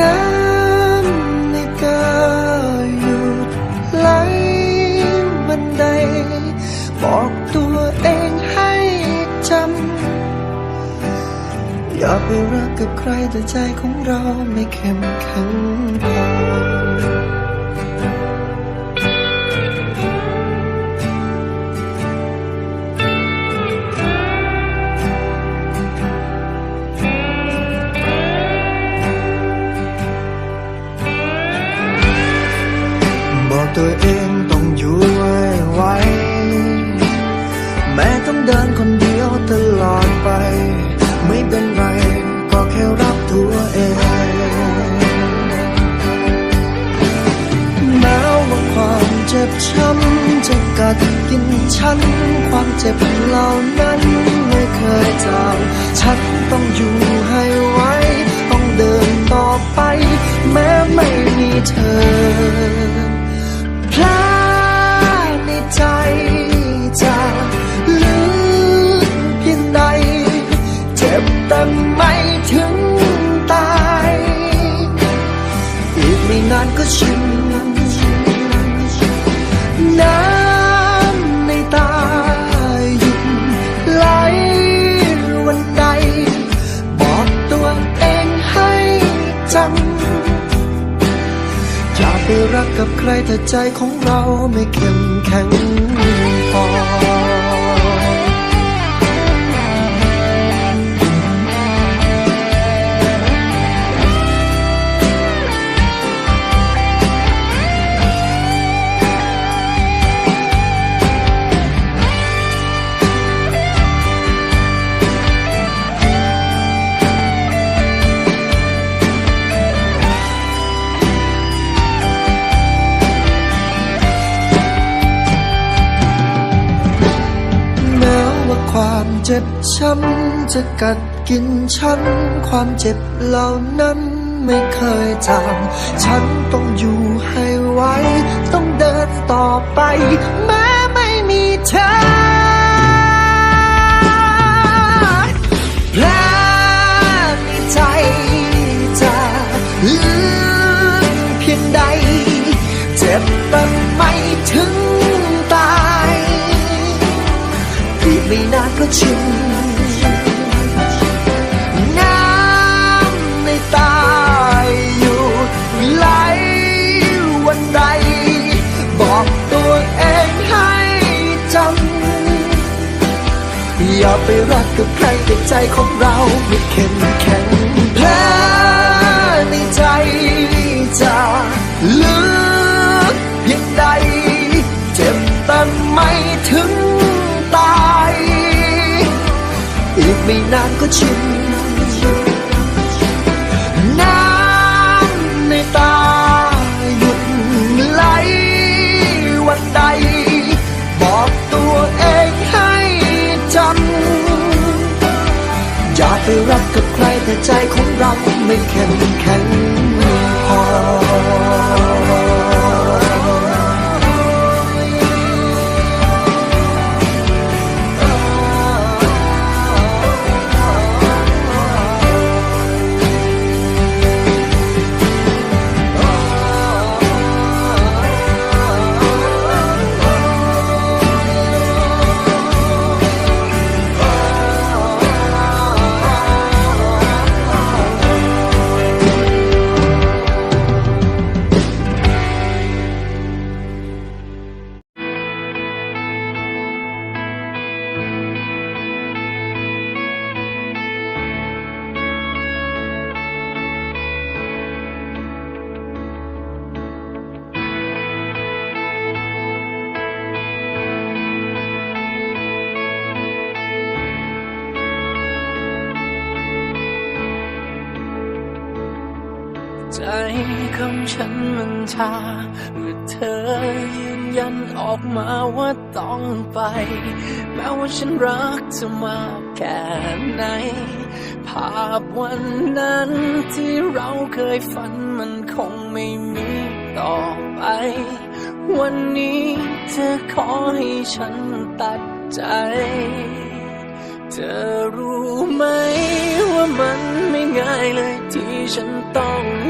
น้ำในตาหยุดไหลบันได บอกตัวเองให้จำ อย่าไปรักกับใครแต่ใจของเราไม่เข้มแข็งพอ ฉัน ความเจ็บเหล่านั้นไม่เคยจางฉันต้องอยู่ให้ไหวต้องเดินต่อไป แม้ไม่มีเธอ รักกับใครแต่ใจของเราไม่เข้มแข็ง เจ็บช้ำจะกัดกินฉัน ความเจ็บเหล่านั้นไม่เคยจางฉันต้องอยู่ให้ไหวต้องเดินต่อไปแม้ไม่มีเธอแผลในใจจะลึกเพียงใด เจ็บแต่ไม่ถึง ไม่นานก็ชินน้ำในตาหยุดไหลวันใด บอกตัวเองให้จำอย่าไปรักกับใครแต่ใจของเราไม่เข้มแข็งแผลในใจจะลึกเพียงใด เจ็บแต่ไม่ถึง อีกไม่นานก็ชินน้ำในตาหยุดไหลวันใด บอกตัวเองให้จำอย่าไปรักกับใครแต่ใจของเราไม่เข้มแข็ง ใจของฉันมันชาเมื่อเธอยืนยันออกมาว่าต้องไป แม้ว่าฉันรักเธอมากแค่ไหน ภาพวันนั้นที่เราเคยฝันมันคงไม่มีต่อไป วันนี้เธอขอให้ฉันตัดใจ เธอรู้ไหมว่ามันไม่ง่ายเลยที่ฉัน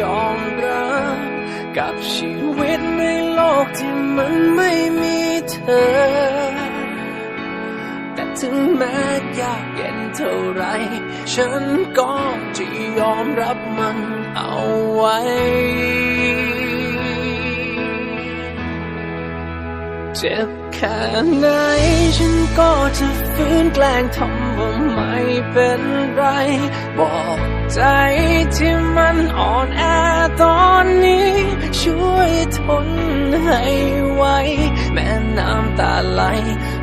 ยอมรับกับชีวิตในโลกที่มันไม่มีเธอ แต่ถึงแม้ยากเย็นเท่าไร ฉันก็จะยอมรับมันเอาไว้เจ็บแค่ไหนฉันก็จะฟื้นแกล้งทำว่าไม่เป็นไร บอกใจที่ นอ่อนแอตอนนี้ ช่วยทนให้ไวแม้น้ำตาไหล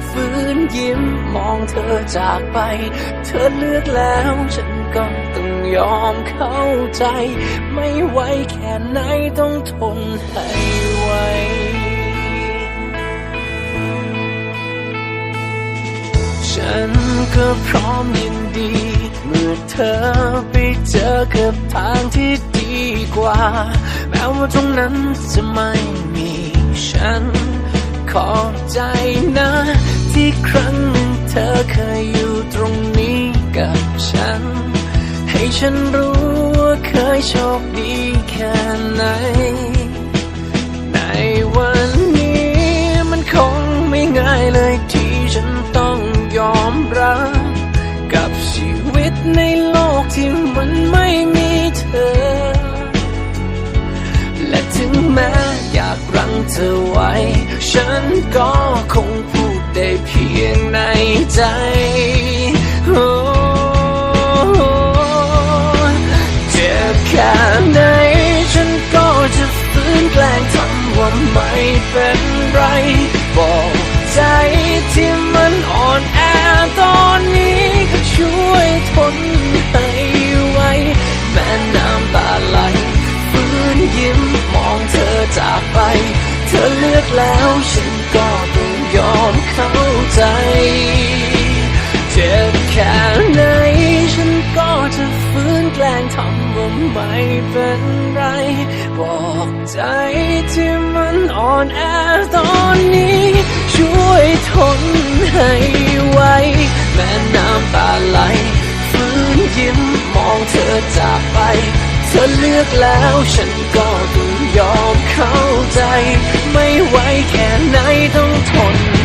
ฟื้นยิ้มมองเธอจากไป เธอเลือกแล้วฉันก็ต้องยอมเข้าใจ ไม่ไหวแค่ไหนต้องทนให้ไวฉันก็พร้อมยินดี เมื่อเธอไปเจอกับทางที่ดีกว่า แม้ว่าตรงนั้นจะไม่มีฉัน ขอบใจนะ ที่ครั้งหนึ่งเธอเคยอยู่ตรงนี้กับฉัน ให้ฉันรู้ว่าเคยโชคดีแค่ไหน ในวันนี้มันคงไม่ง่ายเลย เธอไว้ ฉันก็คงพูดได้เพียงในใจโอ้เจ็บแค่ไหนฉันก็จะฟื้นแกล้งทำว่าไม่เป็นไร บอกใจที่มันอ่อนแอตอนนี้ ช่วยทนไว้ แล้วฉันก็ต้องยอมเข้าใจ เจ็บแค่ไหนฉันก็จะฟื้นแกล้งทำว่าไม่เป็นไร บอกใจที่มันอ่อนแอตอนนี้ ช่วยทนให้ไวแม้น้ำตาไหลฟื้นยิ้มมองเธอจากไปเธอเลือกแล้วฉันก็ต้องยอมเข้าใจไม่ ไหวแค่ไหนต้องทนให้ไว